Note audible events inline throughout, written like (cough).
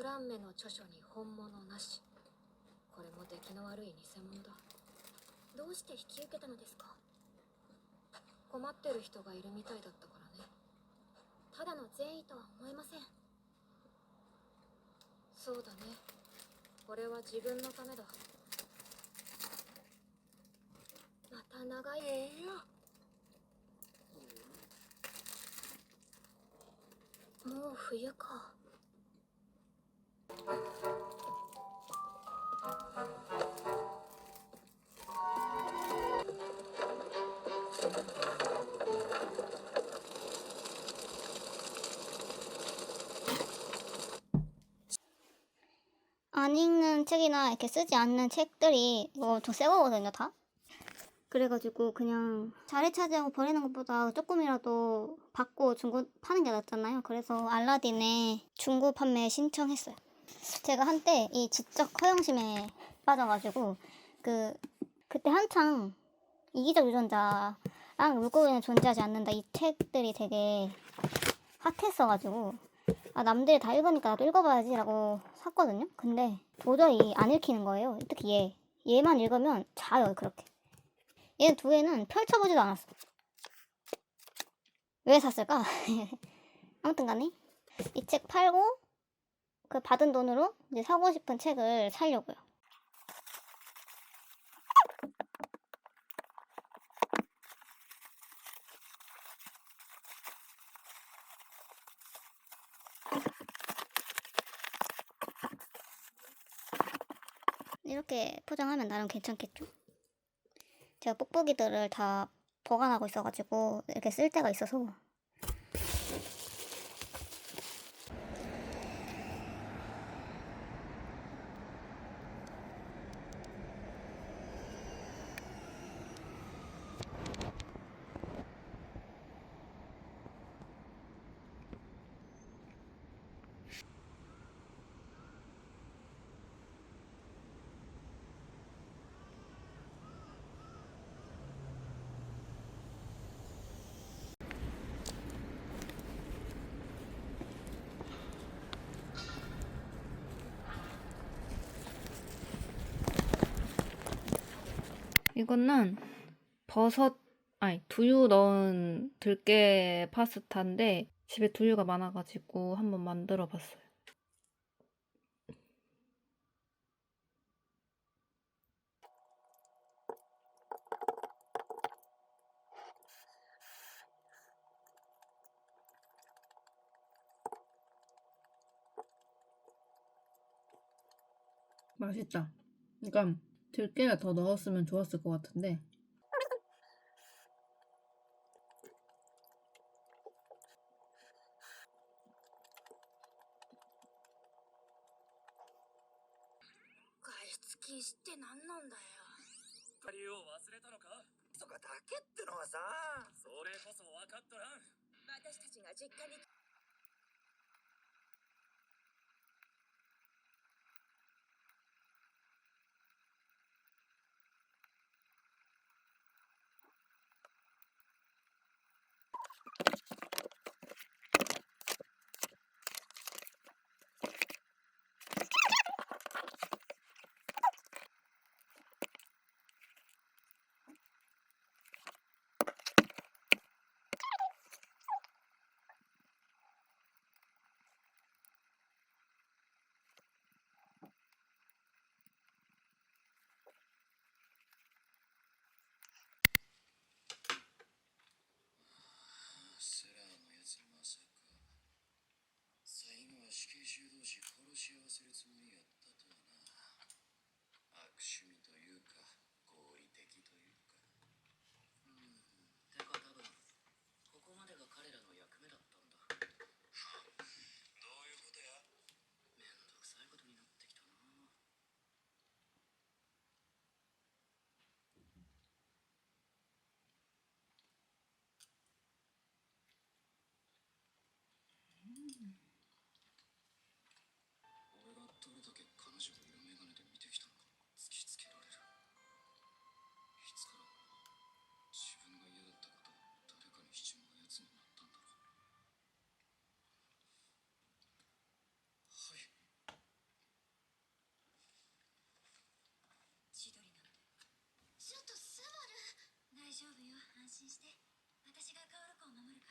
フランメの著書に本物なし。これも出来の悪い偽物だ。どうして引き受けたのですか？困ってる人がいるみたいだったからね。ただの善意とは思えません。そうだね。これは自分のためだ。また長いええよもう冬か。 안 읽는 책이나 이렇게 쓰지 않는 책들이 이거 저새 거거든요 다. 그래가지고 그냥 자리 차지하고 버리는 것보다 조금이라도 받고 중고 파는 게 낫잖아요. 그래서 알라딘에 중고 판매 신청했어요. 제가 한때 이 지적 허영심에 빠져가지고 그 그때 한창 이기적 유전자랑 물고기는 존재하지 않는다. 이 책들이 되게 핫했어가지고 아 남들이 다 읽으니까 나도 읽어봐야지라고 샀거든요. 근데 도저히 안 읽히는 거예요. 특히 얘 얘만 읽으면 자요 그렇게. 얘 두 개는 펼쳐보지도 않았어. 왜 샀을까? (laughs) 아무튼간에 이 책 팔고 그 받은 돈으로 이제 사고 싶은 책을 사려고요. 이렇게 포장하면 나름 괜찮겠죠? 제가 뽁뽁이들을 다 보관하고 있어가지고 이렇게 쓸 때가 있어서 이거는 버섯, 아니, 두유 넣은 들깨 파스타인데 집에 두유가 많아가지고 한번 만들어 봤어요. 맛있다. 그러니까 들깨를 더 넣었으면 좋았을 것 같은데 守る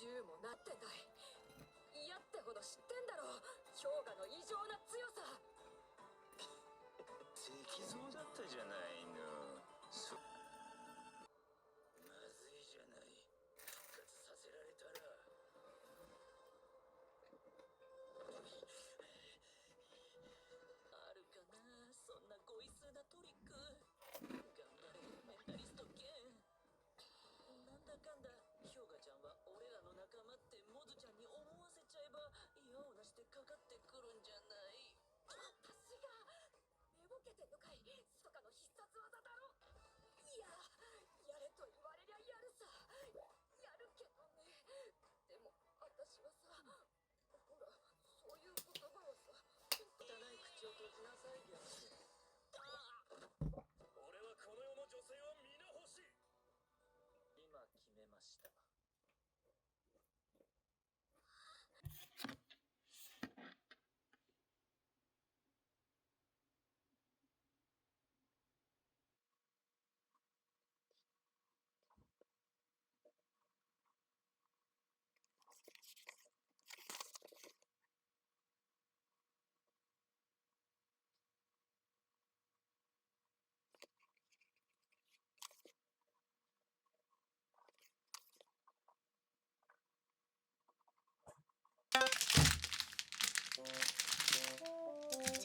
銃もなってない。嫌ってほど知ってんだろ氷河の異常な強さ。(laughs) 適像だったじゃない。てんのかいストカの必殺技だろ。いややれと言われりゃやるさ。やるけどね。でも私はさほらそういう言葉をさ汚い口を閉じなさいよ。俺はこの世の女性は皆欲しい。今決めました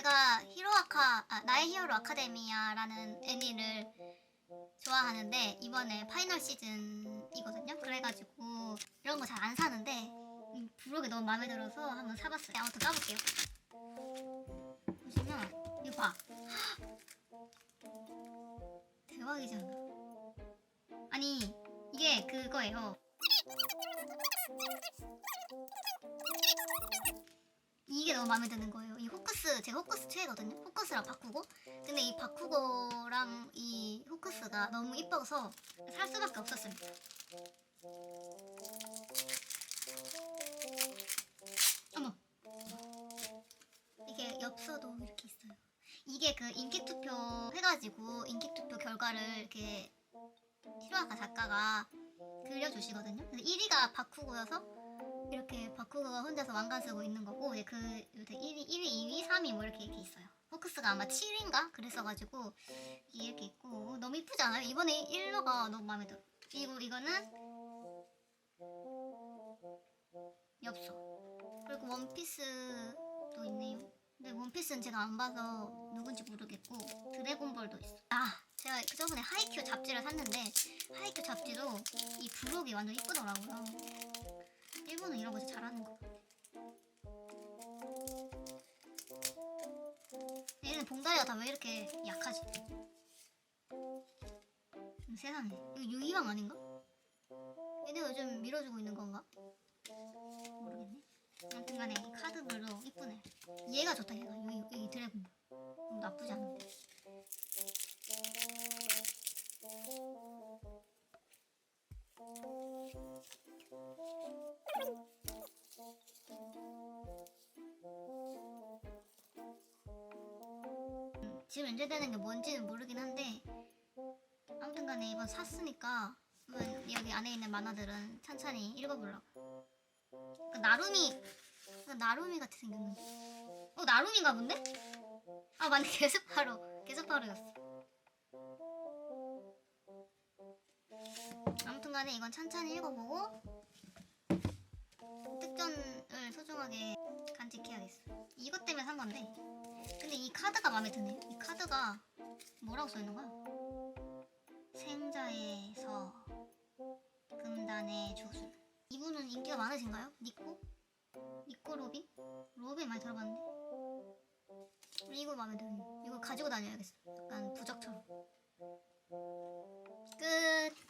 제가 히로아카 아, 나의 히어로 아카데미아라는 애니를 좋아하는데 이번에 파이널 시즌이거든요. 그래가지고 이런 거 잘 안 사는데 이 부록이 너무 마음에 들어서 한번 사봤어요. 아무튼 까볼게요. 보시면 이거 봐. (gasps) 대박이잖아. 아니 이게 그거예요. 이게 너무 마음에 드는 거예요. 이 호크스 제가 호크스 최애거든요. 호크스랑 바꾸고 근데 이 바쿠고랑 이 호크스가 너무 이뻐서 살 수밖에 없었습니다. 어머 이게 엽서도 이렇게 있어요. 이게 그 인기 투표 해가지고 인기 투표 결과를 이렇게 히로아카 작가가 그려주시거든요. 그래서 1위가 바쿠고여서 이렇게 바쿠고가 혼자서 왕관 쓰고 있는 거고 이제 그 요새 1위, 1위, 2위, 3위 뭐 이렇게 이렇게 있어요. 포커스가 아마 7위인가 그랬어가지고 이렇게 있고 어, 너무 이쁘지 않아요? 이번에 1로가 너무 마음에 들어. 이거 이거는 엽서. 그리고 원피스도 있네요. 근데 원피스는 제가 안 봐서 누군지 모르겠고 드래곤볼도 있어. 아 제가 그 저번에 하이큐 잡지를 샀는데 하이큐 잡지도 이 부록이 완전 이쁘더라고요. 일본은 이런 거 진짜 잘하는 거 같아. 얘는 봉다리가 다 왜 이렇게 약하지? 음, 세상에 이거 유이왕 아닌가? 얘네 요즘 밀어주고 있는 건가? 모르겠네. 아무튼간에 이 카드별로 이쁘네. 얘가 좋다 얘가 이, 이 드래곤. 음, 나쁘지 않은데. 지금 연재되는 게 뭔지는 모르긴 한데 아무튼 간에 이번 샀으니까 여기 안에 있는 만화들은 천천히 읽어보려고. 그 나루미 그 나루미 같이 생겼는데 어 나루미인가 본데? 아 맞네. (laughs) 게스파로 게스파로였어. 아무튼 간에 이건 천천히 읽어보고 특전을 소중하게 간직해야겠어. 이것 때문에 산 건데. 근데 이 카드가 마음에 드네요. 이 카드가 뭐라고 써 있는 거야? 생자에서 금단의 조순. 이분은 인기가 많으신가요? 니코? 니코 로빈? 로빈 많이 들어봤는데. 이거 마음에 드네요. 이거 가지고 다녀야겠어. 약간 부적처럼. 끝.